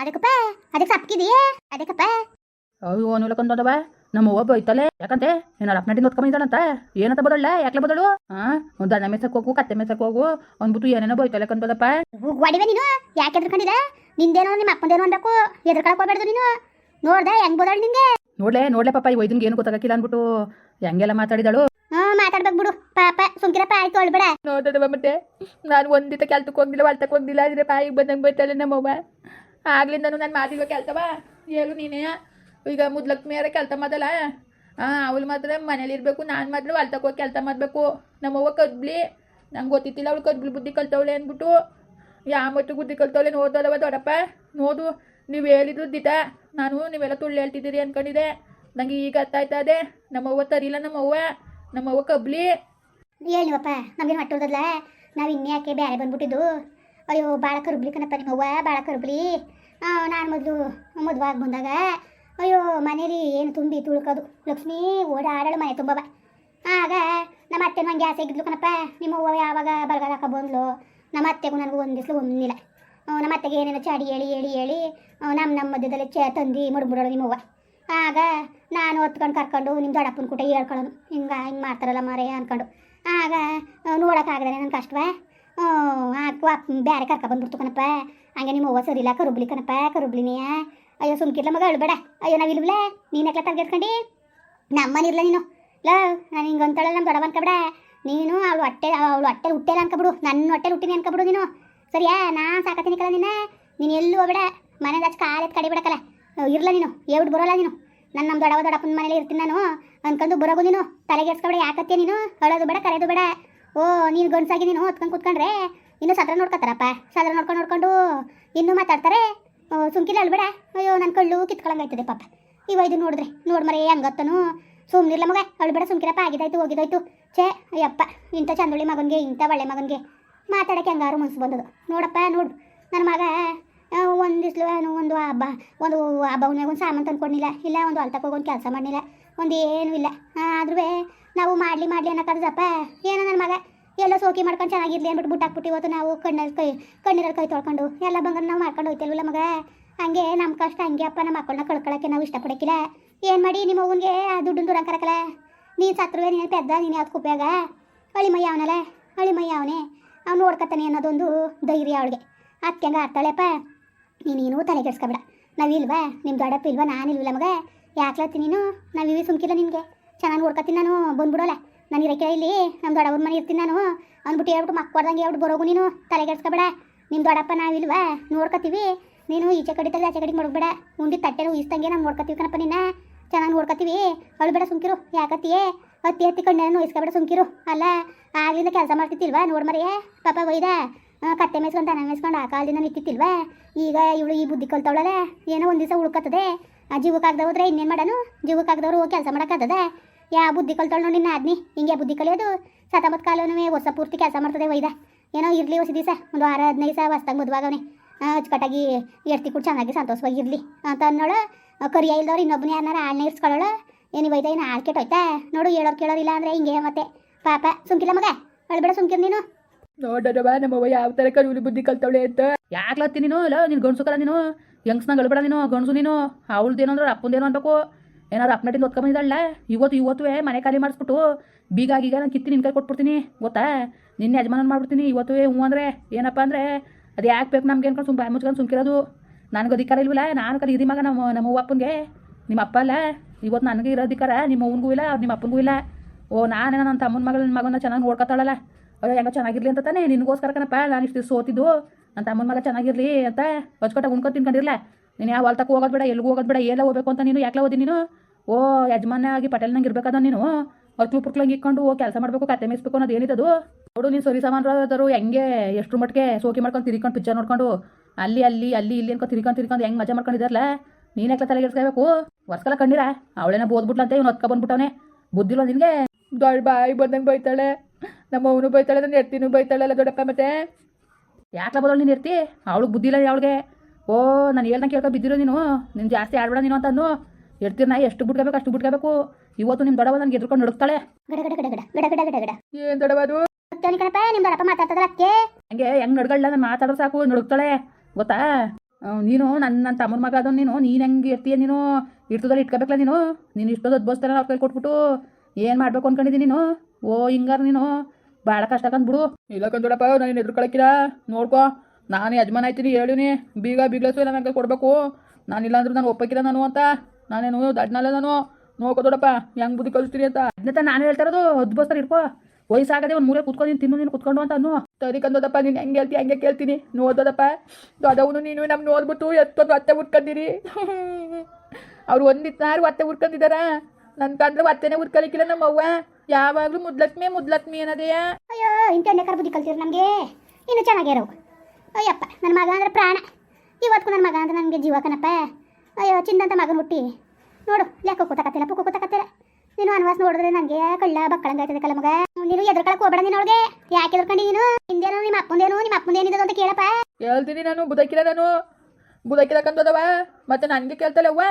ಅದಕ್ಕಪ್ಪ ಅದಕ್ಕೆ ಸಪ್ಕಿದೆಯೇ ಅದಕ್ಕಪ್ಪ. ಅಯ್ಯೋ ಅನ್ಲಕ್ಕಂದವ ನಮ್ಮ ಅವ್ವ ಬೈತಲೆ ಯಾಕಂತೆ? ಏನಾರ ಅಪ್ನಟಿಂದ ಹೊತ್ಕೊಂಬಂದಿದ್ದಾಳಂತ ಏನಂತ ಬದಳ ಯಾಕೆ ಬದಳು ಹಾ ಒಂದು ದಣ್ಣ ಮೇಸಕ್ ಹೋಗು ಕತ್ತೆ ಮೆಸಕ್ ಹೋಗು. ಅಂದ್ಬಿಟ್ಟು ಏನೇನೋ ಬೈತಲೆ ಕಂದದಪ್ಪ ಒಡಿವೆ ನೀನು? ಯಾಕೆ ಎದ್ರಕೊಂಡಿದೆ ನಿಂದೇನೋ ನಿಮ್ಮ ಅಪ್ಪಂದೇನೋ ಅನ್ಬೇಕು ಎದ್ರಕೊಳಕ್ ಹೋಗ್ಬೇಡ್ದು ನೀನು. ನೋಡ್ದೆ ಹೆಂಗ್ ಬೋದಾಳು ನಿಂಗೆ? ನೋಡ್ಲೆ ನೋಡ್ಲೆ ಪಾಪ ಈ ವೈದ್ಯನ್ಗೆ ಏನು ಗೊತ್ತಾಗಕ್ಕಿಲ್ಲ ಅಂದ್ಬಿಟ್ಟು ಹೆಂಗೆಲ್ಲ ಮಾತಾಡಿದಳು. ಹಾ ಮಾತಾಡ್ಬೇಕು ಬಿಡು. ಪಾಪ ಸುಮ್ಕಿರಪ್ಪ ಆಯ್ತು ಅಳ್ಬೇಡ. ನೋಡದವ ಮತ್ತೆ. ನಾನು ಒಂದಿತ ಕೆಲ್ತಕ್ಕೆ ಹೋಗ್ಲಿಲ್ಲ ಹೊಲ್ತಕ್ಕೆ ಹೋಗ್ಲಿಲ್ಲ ಆದರೆ ಬಾಯಿಗೆ ಬಂದಂಗೆ ಬೈತಾಳೆ ನಮ್ಮವ್ವ. ಆಗ್ಲಿಂದನು ನಾನು ಮಾತಿಲ್ವ ಕೆಲ್ಸವ? ಹೇಳು ನೀನೇ. ಈಗ ಮುದ್ಲಕ್ ಮೇರೆ ಕೆಲ್ತ ಮಾಡಲ್ಲ? ಹಾಂ ಅವಳು ಮಾತ್ರ ಮನೇಲಿ ಇರಬೇಕು, ನಾನು ಮಾತ್ರ ಹೊಲ್ತಕ್ಕೆ ಹೋಗಿ ಕೆಲಸ ಮಾಡಬೇಕು. ನಮ್ಮವ್ವ ಕದ್ಬ್ಲಿ. ನಂಗೆ ಗೊತ್ತಿತ್ತಿಲ್ಲ ಅವಳು ಕದ್ಬ್ಲಿ ಬುದ್ಧಿ ಕಲ್ತವಳೆ ಅಂದ್ಬಿಟ್ಟು. ಯಾವ ಮಟ್ಟು ಬುದ್ಧಿ ಕಲ್ತವಳೆ ನೋಡ್ದಲ್ಲವ ದೊಡ್ಡಪ್ಪ? ನೋಡು, ನೀವು ಹೇಳಿದ್ರು ದಿಟ. ನಾನು ನೀವೆಲ್ಲ ತುಳ್ಳು ಹೇಳ್ತಿದ್ದೀರಿ ಅನ್ಕೊಂಡಿದ್ದೆ. ನಂಗೆ ಈಗ ಇದೆ ನಮ್ಮವ್ವ ತರಿಲ್ಲ ನಮ್ಮವ್ವ. ನಮ್ಮವ್ವ ಕಬ್ಲಿ. ಹೇಳಿವಪ್ಪ ನಮ್ಗೇನು ಹೊಟ್ಟೋದಲ್ಲ ನಾವು ಇನ್ಯಾಕೆ ಬೇರೆ ಬಂದ್ಬಿಟ್ಟಿದ್ದು? ಅಯ್ಯೋ ಭಾಳ ಕರುಬ್ಲಿ ಕಣಪ್ಪ ನಿಮ್ಮವ್ವ ಭಾಳ ಕರುಬ್ಲಿ. ನಾನು ಮೊದಲು ಮದುವಾಗಿ ಬಂದಾಗ, ಅಯ್ಯೋ, ಮನೇಲಿ ಏನು ತುಂಬಿ ತುಳ್ಕೋದು. ಲಕ್ಷ್ಮೀ ಓಡಾಡಳು ಮನೆ ತುಂಬವ ಆಗ ನಮ್ಮ ಅತ್ತೆ ನಂಗೆ ಗ್ಯಾಸ್ ಆಗಿದ್ಲು ಕಣಪ್ಪ. ನಿಮ್ಮವ್ವ ಯಾವಾಗ ಬರಗಾಲ ಹಾಕ ಬಂದ್ಲು? ನಮ್ಮ ಅತ್ತೆಗೂ ನನಗೂ ಒಂದಿಸ್ಲು ಒಂದಿಲ್ಲ ನಮ್ಮ ಅತ್ತೆಗೆ ಏನೇನೋ ಚಾಡಿ ಹೇಳಿ ಹೇಳಿ ಹೇಳಿ ನಮ್ಮ ನಮ್ಮ ಮಧ್ಯದಲ್ಲಿ ಚ, ತಂದು ಮಡ್ಬಿಡೋಳು ನಿಮ್ಮವ್ವ ಆಗ ನಾನು ಹೊತ್ಕೊಂಡು ಕರ್ಕೊಂಡು ನಿಮ್ಮ ದೊಡ್ಡಪ್ಪನ ಕೂಟ ಹೇಳ್ಕೊಳ್ಳೋನು ಹಿಂಗೆ ಹಿಂಗೆ ಮಾಡ್ತಾರಲ್ಲ ಮಾರೇ ಅನ್ಕೊಂಡು. ಆಗ ನೋಡೋಕ್ಕಾಗದೇ ನನ್ನ ಕಷ್ಟವ? ಹಾಕುವ ಬೇರೆ ಕರ್ಕ ಬಂದ್ಬಿಡ್ತು ಕಣಪ್ಪ. ಹಂಗೆ ನಿಮ್ಮ ಅವ್ವ ಸರಿಲ್ಲ ಕರುಬ್ಲಿ ಕಣಪ್ಪ ಕರುಬ್ಲಿನಿಯ ಅಯ್ಯೋ ಸುಮ್ಕಿರ್ಲ ಮಗ ಅಳ್ಬೇಡ ಅಯ್ಯೋ, ನಾವು ಇಲ್ವಲ್ಲ? ನೀನು ಯಾಕೆ ನಮ್ಮನೆ ನಮ್ಮನಿರ್ಲ ನೀನು. ಲೋ, ನಾನು ಹಿಂಗೆ ಅಂತಾಳಲ್ಲ ನಮ್ಮ ದೊಡ್ಡ ಅನ್ಕಬೇಡ. ನೀನು ಅವಳು ಹೊಟ್ಟೆ ಅವಳು ಹೊಟ್ಟೆ ಹುಟ್ಟೆಲ್ಲ ಅನ್ಕೊಬಿಡು. ನನ್ನ ಹೊಟ್ಟೆ ಹುಟ್ಟಿನಿ ಅನ್ಕೊಬಿಡು ನೀನು. ಸರಿಯಾ? ನಾನು ಸಾಕತೀನಿ ಕಲ ನಿನ್ನ. ನೀನು ಎಲ್ಲೂ ಹೋಗ್ಬೇಡ. ಮನೆಗೆ ಹಚ್ಚ ಕಾಲೆತ್ತು ಕಡಿಬಿಡಕಲ್ಲ. ಇರ್ಲ ನೀನು. ಎವ್ಡು ಬರೋಲ್ಲ ನೀನು. ನನ್ನ ನಮ್ಮ ದೊಡ್ಡವ ದೊಡ್ಡಪ್ಪನ ಮನೇಲಿ ಇರ್ತೀನಿ ನಾನು. ಅನ್ಕೊಂಡು ಬರೋಗು ನೀನು. ತಲೆಗೆಡ್ಸ್ಕೊಬೇಡ ಯಾಕತ್ತೀಯ ನೀನು? ಅಳೋದು ಬೇಡ, ಕರೆಯೋದು ಬೇಡ. ಓ, ನೀನು ಗಂಡಸಾಗಿ ನೀನು ಹೊತ್ಕೊಂಡು ಕೂತ್ಕೊಂಡ್ರೆ ಇನ್ನೂ ಸದ್ರ ನೋಡ್ಕೊತಾರಪ್ಪ. ಸದ್ರ ನೋಡ್ಕೊಂಡು ನೋಡ್ಕೊಂಡು ಇನ್ನೂ ಮಾತಾಡ್ತಾರೆ. ಸುಮ್ಕಿಲ್ಲ ಅಳ್ಬೇಡ. ಅಯ್ಯೋ ನನ್ನ ಕಳ್ಳು ಕಿತ್ಕೊಳಂಗಾಯ್ತದೆ ಪಾಪ. ಇವ ಇದು ನೋಡಿದ್ರೆ, ನೋಡಿ ಮರೆ ಹಂಗತ್ತನು. ಸುಮ್ಮನಿರ್ಲ ಮಗ. ಅಳ್ಬೇಡ, ಸುಮ್ಕಿರಪ್ಪ. ಆಗಿದಾಯ್ತು, ಹೋಗಿದಾಯ್ತು. ಛೇ, ಅಯ್ಯಪ್ಪ, ಇಂಥ ಚಂದೊಳ್ಳಿ ಮಗನಿಗೆ, ಇಂಥ ಒಳ್ಳೆ ಮಗನಿಗೆ ಮಾತಾಡೋಕ್ಕೆ ಹಂಗಾರು ಮನ್ಸು ಬಂದದು. ನೋಡಪ್ಪ, ನೋಡು. ನನ್ನ ಮಗ ಒಂದಿಸ್ಲು ಒಂದು ಹಬ್ಬ ಒಂದು ಹಬ್ಬ, ಒಂದು ಸಾಮಾನು ತಂದ್ಕೊಂಡಿಲ್ಲ ಇಲ್ಲ, ಒಂದು ಹೊಲ್ತಕ್ಕೆ ಹೋಗೊಂದು ಕೆಲಸ ಮಾಡಲಿಲ್ಲ ಒಂದು ಏನೂ ಇಲ್ಲ ಆದ್ರೂ ನಾವು ಮಾಡಲಿ ಮಾಡಲಿ ಅನ್ನೋಕ್ಕದಪ್ಪ ಏನೋ ನನ್ನ ಮಗ ಎಲ್ಲ ಸೋಕಿ ಮಾಡ್ಕೊಂಡು ಚೆನ್ನಾಗಿರ್ಲಿ ಅಂದ್ಬಿಟ್ಟು ಬುಟ್ಟಾಕ್ಬಿಟ್ಟು ಇವತ್ತು ನಾವು ಕಣ್ಣಲ್ಲಿ ಕೈ ಕಣ್ಣೀರಲ್ಲಿ ಕೈ ತೊಳ್ಕೊಂಡು. ಎಲ್ಲ ಬಂಗಾರ ನಾವು ಮಾಡ್ಕೊಂಡು ಹೋಯ್ತಲ್ವಲ್ಲ ಮಗ? ಹಂಗೆ ನಮ್ಮ ಕಷ್ಟ ಹಂಗೆ ಅಪ್ಪ ನಮ್ಮ ಮಕ್ಕಳನ್ನ ಕಳ್ಕೊಳಕ್ಕೆ ನಾವು ಇಷ್ಟಪಡಕ್ಕಿಲ್ಲ. ಏನು ಮಾಡಿ ನಿಮ್ಮ ಅವನಿಗೆ ಆ ದುಡ್ಡು ದೂರ ಕರಕಲ್ಲ ನೀನು ಸತ್ರುವೆ, ನೀನು ಪೆದ್ದ, ನೀನು ಯಾವ್ದು ಕುಪ್ಯಾಗ? ಅಳಿಮಯ್ಯ ಅವನಲ್ಲ? ಅಳಿಮಯ್ಯ ಅವನೇ? ಅವ್ನು ನೋಡ್ಕೊತಾನೆ ಅನ್ನೋದೊಂದು ಧೈರ್ಯ ಅವಳಿಗೆ. ಅದಕ್ಕೆ ಹಂಗೆ ಆಡ್ತಾಳೆಪ್ಪ. ನೀನೇನು ತಲೆ ಕೆಡ್ಸ್ಕೊಬೇಡ. ನಾವಿಲ್ವಾ ನಿಮ್ಮ ದೊಡ್ಡಪ್ಪ ಇಲ್ವಾ? ನಾನಿಲ್ವಲ್ಲ ಮಗ? ಹೇಳ್ತೀನಿ ನೀನು? ನಾವಿವಿ ಸುಮ್ಕಿಲ್ಲ ನಿನಗೆ. ಚೆನ್ನಾಗಿ ನೋಡ್ಕೊತೀನಿ ನಾನು ಬಂದ್ಬಿಡೋಲ್ಲ ನಾನು ಇರಕ್ಕೆ ಇಲ್ಲಿ ನಮ್ಮ ದೊಡ್ಡವ್ರ ಮನೆ ಇರ್ತೀನಿ ನಾನು. ಅಂದ್ಬಿಟ್ಟು ಹೇಳ್ಬಿಟ್ಟು ಮಕ್ಕಳ್ದಂಗೆ ಹೇಳ್ಬಿಟ್ಟು ಬರೋಗು ನೀನು. ತಲೆ ಕೆಡ್ಸ್ಕೊಬೇಡ. ನಿಮ್ಮ ದೊಡ್ಡಪ್ಪ ನಾವಿಲ್ವಾ? ನೋಡ್ಕೊತೀವಿ ನೀನು ಈಚೆ ಕಡೆ ತಲೆ ಆಚೆ ಕಡೆಗೆ ಮಡಗಬೇಡ. ಉಂಡಿ ತಟ್ಟೆ ಉಯಿಸ್ದಂಗೆ ನಾನು ನೋಡ್ಕೊತೀವಿ ಕಣಪ್ಪ ನಿನ್ನ. ಚೆನ್ನಾಗಿ ನೋಡ್ಕೊತೀವಿ ಅಳ್ಬೇಡ ಸುಮ್ಕಿರು. ಯಾಕತ್ತಿಯೇ? ಹತ್ತಿ ಹತ್ತಿ ಕಣ್ಣೆಲ್ಲ ನೋಯಿಸ್ಕೊಬೇಡ ಸುಮ್ಕಿರು. ಅಲ್ಲ, ಆಗ್ಲಿಂದ ಕೆಲಸ ಮಾಡ್ತಿತ್ತಿಲ್ವಾ ನೋಡ್ ಮರಿಯೇ? ಪಾಪ ಒಯ್ದ? ಕತ್ತೆ ಮೇಸ್ಕೊಂಡು ದನ ಮೇಸ್ಕೊಂಡು ಆ ಕಾಲದಿಂದ ನಿಂತಿತ್ತಿಲ್ವಾ ಈಗ ಇವಳು ಈ ಬುದ್ಧಿ ಕಲ್ತವಳಲ್ಲ. ಏನೋ ಒಂದು ದಿವಸ ಉಳ್ಕತ್ತದೆ. ಆ, ಜೀವಕ್ಕಾಗ್ದ ಹೋದ್ರೆ ಇನ್ನೇನು ಮಾಡೋನು? ಜೀವಕ್ಕಾಗ್ದವ್ರು ಹೋಗಿ ಕೆಲಸ ಮಾಡೋಕ್ಕಾಗದ ಯಾ ಬುದ್ಧಿ ಕಲ್ತವಳು ನೋಡಿ ನಿನ್ನ ಆದ್ನಿ. ಹಿಂಗೆ ಬುದ್ಧಿ ಕಲಿಯೋದು ಸತಮತ್ ಕಾಲವೇ ವರ್ಷ ಪೂರ್ತಿ ಕೆಲಸ ಮಾಡ್ತದೆ ಒಯ್ದ. ಏನೋ ಇರಲಿ ಹೊಸ ದಿವಸ ಒಂದು ವಾರ ಹದಿನೈದು ಸಾವಿರ ಹೊಸ್ದಾಗಿ ಮದುವಾಗವನೆ. ಅಚ್ಚುಕಟ್ಟಾಗಿ ಎಡ್ತಿ ಕೂಡ ಚೆನ್ನಾಗಿ ಸಂತೋಷವಾಗಿರ್ಲಿ ಅಂತ ಅನ್ನೋಳು ಕರಿಯ ಇಲ್ದವ್ರು ಇನ್ನೊಬ್ಬನೇ ಯಾರನ್ನಾರ ಆಳ್ನೆ ಇರ್ಸ್ಕೊಳ್ಳೋಳು ಏನು ಒಯ್ದ ಏನು ಆಳ್ ಕೆಟ್ಟೋಯ್ತಾ ನೋಡು ಹೇಳೋರು ಕೇಳೋರಿಲ್ಲ ಅಂದರೆ ಹಿಂಗೆ ಮತ್ತೆ ಪಾಪ. ಸುಮ್ಕಿಲ್ಲ ಮಗ? ಅಳ್ಬೇಡ ಸುಮ್ಕಿರ್ ನೀನು. ನೋಡೋದವ ನಮ್ಮವ್ವ ಯಾವ ಥರ ಕರುವಿಲಿ ಬುದ್ಧಿ ಕಲ್ತವಳೆ ಅಂತ. ಯಾಕೆ ನೀನು? ಇಲ್ಲ ನೀನು ಗಣಸುಕಲ್ಲ ಕಲ ನೀನು? ಹೆಂಗ್ಸ್ನಾಗ ಗಳ್ಬೇಡ ನೀನು ಗಣಸು ನೀನು? ಅವಳದೇನೋ ಅಂದ್ರೆ ಅಪ್ಪಂದೇನೋ ಅನ್ಬೇಕು. ಏನಾರು ಅಪ್ಪನಟಿಂದ ಒತ್ಕೊಂಬಂದಿದ್ದಾಳ ಇವತ್ತು, ಇವತ್ತುವೆ ಮನೆ ಖಾಲಿ ಮಾಡಿಸ್ಬಿಟ್ಟು ಬೀಗ ಈಗ ನಾನು ಕಿತ್ತಿ ನಿನ್ನ ಕೈ ಕೊಟ್ಬಿಡ್ತೀನಿ, ಗೊತ್ತಾ? ನಿನ್ನ ಯಜಮಾನ ಮಾಡ್ಬಿಡ್ತೀನಿ, ಇವತ್ತುವೆ ಹ್ಞೂ ಅಂದರೆ ಏನಪ್ಪ ಅಂದರೆ ಅದು ಯಾಕೆ ಬೇಕು ನಮ್ಗೆ ಅನ್ಕೊಂಡು ಸುಮ್ ಬಾಯಿ ಮುಚ್ಕೊಂಡು ಸುಮ್ಕಿರೋದು. ನನಗೆ ಅಧಿಕಾರ ಇಲ್ವಲ್ಲ? ನಾನು ಕಲಿ ಇದೀ ಮಗ ನಮ್ಮ ನಮ್ಮ ಅಪ್ಪನಿಗೆ. ನಿಮ್ಮ ಅಪ್ಪ ಅಲ್ಲ? ಇವತ್ತು ನನಗೆ ಇರೋ ಅಧಿಕಾರ, ನಿಮ್ಮ ಅವನಿಗೂ ಇಲ್ಲ, ಅವ್ರು ನಿಮ್ಮ ಅಪ್ಪನಿಗೂ ಇಲ್ಲ. ಓ, ನಾನು ನನ್ನ ತಮ್ಮನ ಮಗಳ ಮಗನ ಚೆನ್ನಾಗಿ ನೋಡ್ಕೊತಾಳಲ್ಲ? ಅಯ್ಯೋ, ಹೆಂಗೋ ಚೆನ್ನಾಗಿರ್ಲಿ ಅಂತ ತಾನೇ? ನಿನಗೋಸ್ಕರ ಕಣಪ್ಪ, ನಾನು ಇಷ್ಟು ಸೋತಿದ್ದು. ನನ್ನ ತಮ್ಮನ ಮಗ ಚೆನ್ನಾಗಿರಲಿ ಅಂತ ಹೊಚ್ಕೊಟ್ಟಾಗ ಉಣ್ಕೊ ತಿನ್ಕೊಂಡಿರಲ್ಲ ನೀನು ಯಾವ ಹೊಲ್ತಕ್ಕೆ ಹೋಗೋದು ಬೇಡ ಎಲ್ಲಿಗೂ ಹೋಗೋದು ಬೇಡ, ಎಲ್ಲ ಹೋಗ್ಬೇಕು ಅಂತ ನೀನು ಯಾಕೆ ಓದಿ ನೀನು? ಓ ಯಜಮಾನ ಆಗಿ ಪಟೇಲ್ನಂಗೆ ಇರ್ಬೇಕಾದ ನೀನು? ಹೊರ್ಕ್ಲು ಪುರ್ಕ್ಲಂಗೆ ಇಕ್ಕೊಂಡು ಕೆಲಸ ಮಾಡಬೇಕು ಕತೆ ಮೇಯಿಸ್ಬೇಕು ಅನ್ನೋದು ಅದು? ನೋಡು ನೀನು ಸರಿ ಸಾಮಾನ್ಯರು ಹೆಂಗೆ ಎಷ್ಟು ಮಟ್ಟಿಗೆ ಸೋಕಿ ಮಾಡ್ಕೊಂಡು ತಿರ್ಕೊಂಡು ಪಿಕ್ಚರ್ ನೋಡ್ಕೊಂಡು? ಅಲ್ಲಿ ಅಲ್ಲಿ ಅಲ್ಲಿ ಇಲ್ಲಿ ಅನ್ಕೊಂಡು ತಿರ್ಕೊಂಡು ತಿರ್ಕೊಂಡು ಹೆಂಗೆ ಮಜಾ ಮಾಡ್ಕೊಂಡಿದ್ದಾರಲ್ಲ ನೀನು ಯಾಕೆ ತಲೆಗೆಡ್ಸ್ಕೋಬೇಕು ವರ್ಷಕಲ ಕಂಡಿರ ಅವಳೇನ ಬೋದ್ಬಿಟ್ಲಂತೆ ಇವ್ನು ಹೊತ್ಕೊ ಬಂದ್ಬಿಟ್ಟವನೆ. ಬುದ್ಧಿಲ್ಲ ನಿನಗೆ? ದೊಡ್ಡ ಬಾಯಿ ಬಂದಂಗೆ ಬೈತಾಳೆ. ನಮ್ಮ ಅವನು ಬೈತಾಳೆ ನನ್ನ ಬೈತಾಳೆ ಬೈತಾಳಲ್ಲ ದೊಡ್ಡಪ್ಪ ಮತ್ತೆ? ಯಾಕೆ ಬದಲು ನೀನು ಇರ್ತಿ ಅವಳಿಗೆ ಬುದ್ಧಿ ಇಲ್ಲ ಅವಳಿಗೆ ಓ ನಾನು ಹೇಳ್ದಂಗೆ ಕೇಳ್ಕೊ ಬಿದ್ದಿರೋ ನೀನು? ನೀನು ಜಾಸ್ತಿ ಆಡ್ಬೇಡ ನೀನು ಅಂತ ಅನ್ನು? ಎಡ್ತೀರ ನಾ ಎಷ್ಟು ಬಿಟ್ಕೋಬೇಕು ಅಷ್ಟು ಬಿಟ್ಕೋಬೇಕು. ಇವತ್ತು ನಿಮ್ಮ ದೊಡ್ಡವ ನನಗೆ ಎದ್ರುಕೊಂಡು ನಡುಕ್ತಾಳೆ ಗಡ ಗಡ ಗಡ ಗಡ ಗಡ ಗಡ ಗಡ ಗಡ. ಏನು ದೊಡ್ಡವದು ಮತ್ತೇನು ಕಣಪ್ಪ ನಿಮ್ಮ ಮಾತಾಡ್ತದಲ್ಲ ಹಂಗೆ ಹೆಂಗ್ ನಡ್ಗಳ್ಳ ನಾನು ಮಾತಾಡೋ ಸಾಕು ನಡುಕ್ತಾಳೆ ಗೊತ್ತಾ? ನೀನು ನನ್ನ ನನ್ನ ತಮ್ಮನ ಮಗ ಅದನ್ನ ನೀನು ನೀನು ಹೆಂಗೆ ಇರ್ತೀಯ ನೀನು? ಇರ್ತದಲ್ಲಿ ಇಟ್ಕೋಬೇಕಲ್ಲ ನೀನು? ನೀನು ಇಷ್ಟೊಂದು ಅದ್ಬೋಸ್ತಾರ ಅವ್ರ ಕೈ ಕೊಟ್ಬಿಟ್ಟು ಏನ್ ಮಾಡ್ಬೇಕು ಅನ್ಕೊಂಡಿದ್ದೀನಿ ನೀನು? ಓ ಹಿಂಗಾರ ನೀನು. ಭಾಳ ಕಷ್ಟ ಕಂದ್ಬಿಡು ಇಲ್ಲ ಕಂದೋಡಪ್ಪ ನಾನು ಕಳಕಿರ ನೋಡ್ಕೋ ನಾನು ಯಜಮಾನ ಆಯ್ತೀನಿ ಹೇಳಿನಿ ಬೀಗ ಬೀಗ್ಲಸು ಇಲ್ಲ ನಂಗೆ ಕೊಡಬೇಕು. ನಾನಿಲ್ಲ ಅಂದ್ರೆ ನಾನು ಒಪ್ಪಕಿರ ನಾನು ಅಂತ. ನಾನೇನು ದಡ್ನಲ್ಲ ನಾನು. ನೋಕೋ ದೊಡ್ಡಪ್ಪ, ಹೆಂಗ್ ಬುದ್ಧಿ ಕಲಿಸ್ತೀರಿ ಅಂತ. ಅದನ್ನ ನಾನು ಹೇಳ್ತಾ ಇರೋದು ಹದ್ಬೋಸ್ತಾರ ಇಟ್ಕೋ. ವಯಸ್ಸಾಗದೆ ಒಂದು ಮೂರೇ ಕುತ್ಕೊಂಡು ನೀನು ತಿನ್ನು ನೀನು ಕುತ್ಕೊಂಡು ಅಂತ ಅನ್ನು. ಸರಿ ಕಂದೋದಪ್ಪ ನೀನು ಹೆಂಗೆ ಹೇಳ್ತಿ ಹಂಗೆ ಕೇಳ್ತೀನಿ. ನೋದೋದಪ್ಪ ದೊಡ್ಡವನು ನೀನು ನಮ್ಮ ನೋಡ್ಬಿಟ್ಟು ಎತ್ತೊಂದು ಅತ್ತೆ ಉಟ್ಕೊಂಡಿರಿ ಅವ್ರು ಒಂದಿತ್ತಾರು ಅತ್ತೆ ಉಟ್ಕೊಂಡಿದಾರ ನನ್ನ ಕಂಡ್ರೆ ಅತ್ತೆನೇ ಉಟ್ಕೊಳಿಕ್ಕಿಲ್ಲ ನಮ್ಮ ಅವ್ವ ಯಾವಾಗಲೂ ಮುದ್ಲಕ್ಷ್ಮಿ ಮುದ್ಲಕ್ಷ್ಮಿ ಅನ್ನೋದೆಯ ಅಯ್ಯೋ ಇಂಥ ಕರ್ ಬುದ್ಧಿ ಕಲ್ತಿರು ನಮಗೆ. ಇನ್ನು ಚೆನ್ನಾಗಿರೋ ಅಯ್ಯಪ್ಪ ನನ್ನ ಮಗ ಅಂದ್ರೆ ಪ್ರಾಣ. ಇವತ್ತು ನನ್ನ ಮಗ ಅಂದ್ರೆ ನನಗೆ ಜೀವ ಕಣಪ್ಪ. ಅಯ್ಯೋ ಚಿಂದಂತ ಮಗನ ಹುಟ್ಟಿ. ನೋಡು ಲೆಕ್ಕ ಕೂತಕತ್ತಿಲ್ಲ ಪುಕ್ಕು ಕೂತಕತ್ತಿಲ್ಲ. ನೀನು ಅನ್ವಾಸ ನೋಡಿದ್ರೆ ನನಗೆ ಕಳ್ಳ ಬಕ್ಕಳಂಗ ಆಯ್ತದೆ ಕಲ ಮಗ. ನೀನು ಎದ್ರಕಳಕ್ಕೆ ಹೋಗ್ಬೇಡ ನೀನು ಅವಳಿಗೆ. ಯಾಕೆ ಎದ್ರಕಂಡಿ ನೀನು? ಹಿಂದೇನು ನಿಮ್ಮ ಅಪ್ಪಂದೇನು ನಿಮ್ಮ ಅಪ್ಪಂದೇನಿದೆ ಅಂತ ಕೇಳಪ್ಪ. ಹೇಳ್ತೀನಿ ನಾನು ಬುದಕಿಲ್ಲ ನಾನು. ಬುದಕಿಲ್ಲ ಕಂದದವ. ಮತ್ತೆ ನನಗೆ ಕೇಳ್ತಾಳೆ ಅವ್ವ?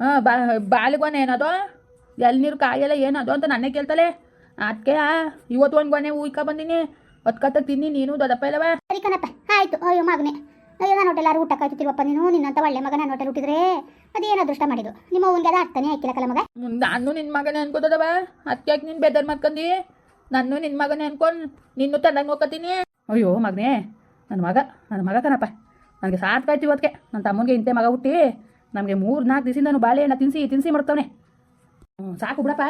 ಹಾಂ ಬಾ ಬಾಲಿಗೊನೆ ಏನದು? ಎಳ್ನೀರು ಕಾಯೆಲ್ಲ ಏನದು ಅಂತ ನನ್ನೇ ಕೇಳ್ತಾಳೆ ಅದಕ್ಕೆ ಇವತ್ತು ಒಂದು ಗೊನೆ ಉಯ್ಕ ಬಂದಿನಿ. ಅದ್ಕತ್ತ ತಿನ್ನಿ ನೀನು ದೊಡ್ಡಪ್ಪ ಇಲ್ಲವ. ಸರಿ ಕಣಪ್ಪ ಆಯ್ತು. ಅಯ್ಯೋ ಮಗನೇ. ಅಯ್ಯೋ ನಾನು ಹೋಟೆಲ್ ಊಟ ಕಾಯ್ತಿರ್ವಪ್ಪ ನೀನು? ನಿನ್ನಂತ ಒಳ್ಳೆ ಮಗ ನಾನು ಹೋಟೆಲ್ ಹುಟ್ಟಿದ್ರೆ ಅದೇನು ಅದೃಷ್ಟ ಮಾಡಿದ್ರು ನಿಮ್ಮ ಅವನಿಗೆ ಅದು ಅರ್ಥನೇ ಹಾಕಿಲ್ಲ ಕಲ ಮಗ. ನಾನು ನಿನ್ನ ಮಗನೇ ಅನ್ಕೋತದವ ಅದಕ್ಕೆ ನಿನ್ ಬೇದರ್ ಮಾಡ್ಕೊಂಡಿ ನಾನು ನಿನ್ನ ಮಗನೇ ಅನ್ಕೊಂಡು ನಿನ್ನೂ ತಂದಾಗ ನೋಡ್ಕೊತೀನಿ. ಅಯ್ಯೋ, ಮಗನೇ ನನ್ನ ಮಗ ನನ್ನ ಮಗ ಕಣಪ್ಪ. ನನಗೆ ಸಾಕಾಯ್ತು ಇವತ್ತಿಗೆ ನನ್ನ ತಮ್ಮನಿಗೆ ಇಂತೆ ಮಗ ಹುಟ್ಟಿ. ನಮಗೆ ಮೂರು ನಾಲ್ಕು ದಿವಸದಿಂದ ನಾನು ಬಾಳೆಹಣ್ಣ ತಿನ್ಸಿ ತಿನ್ಸಿ ಮಾಡ್ತಾವನೆ. ಹ್ಞೂ ಸಾಕು ಬಿಡಪ್ಪ.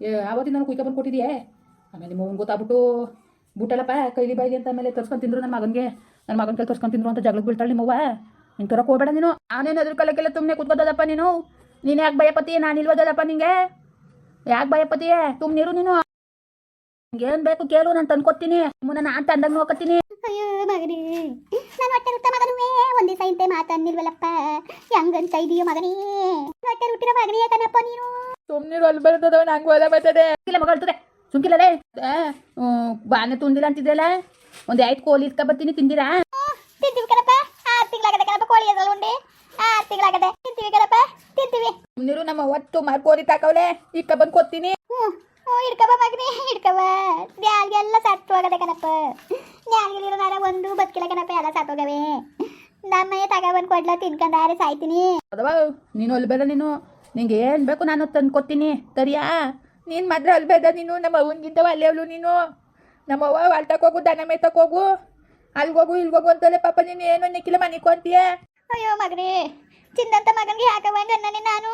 ಏ, ಆವತ್ತಿಂದ ನಾನು ಕುಯ್ಕ ಬಂದು ಕೊಟ್ಟಿದ್ಯೆ? ಆಮೇಲೆ ನಿಮ್ಮ ಗೊತ್ತಾಗ್ಬಿಟ್ಟು ಬಿಟ್ಟಲ್ಲಪ್ಪ, ಕೈಲಿ ಬಾಯಿಗೆ ಅಂತ ಆಮೇಲೆ ತರ್ಸ್ಕೊಂಡು ತಿಂದ್ರು ನನ್ನ ಮಗನಿಗೆ. ನನ್ನ ಮಗನ ಕೈ ತರ್ಸ್ಕೊಂಡು ತಿಂದ್ರು ಅಂತ ಜಗಳಕ್ಕೆ ಬೀಳ್ತಾಳೆ ನಿಮ್ಮವ್ವ. ನೀನು ತರಕ್ಕೆ ಹೋಗ್ಬೇಡ ನೀನು. ಅವನೇನು ಅದ್ರ ಕಲಕ್ಕೆಲ್ಲ ಸುಮ್ಮನೆ ಕೂತ್ಕೋದಪ್ಪ ನೀನು? ನೀನು ಯಾಕೆ ಭಯಪತಿ ನಾನು ಇಲ್ವದಲ್ಲಪ್ಪ ನಿಂಗೆ? ಯಾಕೆ ಭಯಪತಿಯೇ ತುಮ್ ನೀರು ನೀನು. ಏನ್ ಬೇಕು ಕೇಳು ನಾನು ತಂದ್ಕೊತೀನಿ ಮುನ್ನ ನಾನು ತಂದಾಗ ನೋಡ್ಕೊತೀನಿ. ಅಯ್ಯೋ ಮಗನೇ ನಾನು ಹೊಟ್ಟೆ ಹುಟ್ಟ ಮಗನುವೇ. ಒಂದೇ ಸೈಂತೆ ಮಾತನ್ನಿಲ್ವಲ್ಲಪ್ಪ. ಹೆಂಗಂತ ಇದೀಯೋ ಮಗನೇ. ಹೊಟ್ಟೆ ಹುಟ್ಟಿರೋ ಮಗನೇ ಕಣಪ್ಪ ನೀನು. ನೀರು ಅಲ್ಲಿ ಬರ್ತದವ ನಂಗೆ ಒಲೆ ಬರ್ತದೆ. ಇಲ್ಲ ಮಗಳ್ತದೆ ಸುಮ್ಕಿಲ್ಲಲೇ. ಬಾನೆ ತುಂದಿಲ್ಲ ಅಂತಿದ್ದೆಲ್ಲ ಒಂದು ಐದು ಕೋಳಿ ಇಸ್ಕೊ ಬರ್ತೀನಿ ತಿಂದಿರಾ? ತಿಂತೀವಿ ಕಣಪ್ಪ. ಆರು ತಿಂಗಳಾಗದೆ ಕಣಪ್ಪ ಕೋಳಿ ಅದಲ್ಲ ಉಂಡೆ. ಆರು ತಿಂಗಳಾಗದೆ. ತಿಂತೀವಿ ಕಣಪ್ಪ. ತಿಂತೀವಿ. ನೀರು ನಮ್ಮ ಒತ್ತು ಮಾರ್ಕೋರಿ ತಾಕವ್ಲೆ ಇಕ್ಕ ಬಂದು ಕೊತ್ತೀನಿ ಹ್ಞೂ. ಹಿಡ್ಕಬ ಮಗನೇ ಹಿಡ್ಕಬ ನ್ಯಾಲ್ಗೆಲ್ಲ ಸತ್ತು ಹೋಗದೆ ಕಣಪ್ಪ. ನ್ಯಾಲ್ಗೆಲಿರೋ ನಾರ ಒಂದು ಬದುಕಿಲ್ಲ ಕಣಪ್ಪ ಎಲ್ಲ ಸತ್ತೋಗವೆ ನಮ್ಮಯ್ಯ ತಗೊಬಂದು ಕೊಡ್ಲ ತಿನ್ಕೊಂಡಾರೆ ಸಾಯ್ತೀನಿ. ಅದವಾ ನೀನು ಅಲ್ಲಿ ಬೇಡ ನೀನು. ನಿಂಗೆ ಏನ್ ಬೇಕು ನಾನು ತಂದ್ಕೊತೀನಿ ಕೊಡ್ತೀನಿ ನೀನ್ ನೀನು ಮಾತ್ರ ಅಲ್ಲಿ ಬೇಡ ನೀನು ನಮ್ಮ ಅವನ್ಗಿಂತ ಅಲ್ಲೇ ಅವಳು ನೀನು. ನಮ್ಮ ಅವ್ವ ಹೊಲ್ಟಕ್ಕೆ ಹೋಗು ದನ ಮೇತಕ್ಕೆ ಹೋಗು. ಅಲ್ಗೋಗು ಇಲ್ಗೋಗು ಅಂತಲೇ ಪಾಪ ನೀನು ಏನು ನಿಕ್ಕಿಲ್ಲ ಮನಿಕೊಂತೀಯ ಅಯ್ಯೋ ಮಗನೇ ಚಿನ್ನಂತ ಮಗನಿಗೆ ಯಾಕವಂಗ ನನಿ ನಾನು?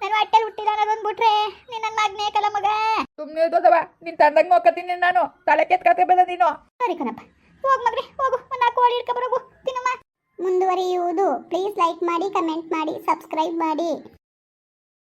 ನಾನು ಹೊಟ್ಟೆಲಿ ಹುಟ್ಟಿಲ್ಲ ಅನ್ನೋದೊಂದು ಬಿಟ್ರೆ ನೀನು ನನ್ನ ಮಗನೇ ಕಲ ಮಗ? ಸುಮ್ಮನೆ ಇದ್ದದವ ನಿನ್ನ ತಂದಾಗ ನೋಡ್ಕೊತೀನಿ ನಾನು. ತಲೆ ಕೆತ್ಕತೆ ಬೇಡ ನೀನು. ಸರಿ ಕಣಪ್ಪ ಹೋಗು ಮಗ್ರಿ ಹೋಗು ಒಂದು ನಾಲ್ಕು ಕೋಳಿ ಇಟ್ಕೊಬರೋಗು ತಿನ್ನಮ್ಮ. ಮುಂದುವರಿಯುವುದು ಪ್ಲೀಸ್ ಲೈಕ್ ಮಾಡಿ ಕಮೆಂಟ್ ಮಾಡಿ ಸಬ್ಸ್ಕ್ರೈಬ್ ಮಾಡಿ.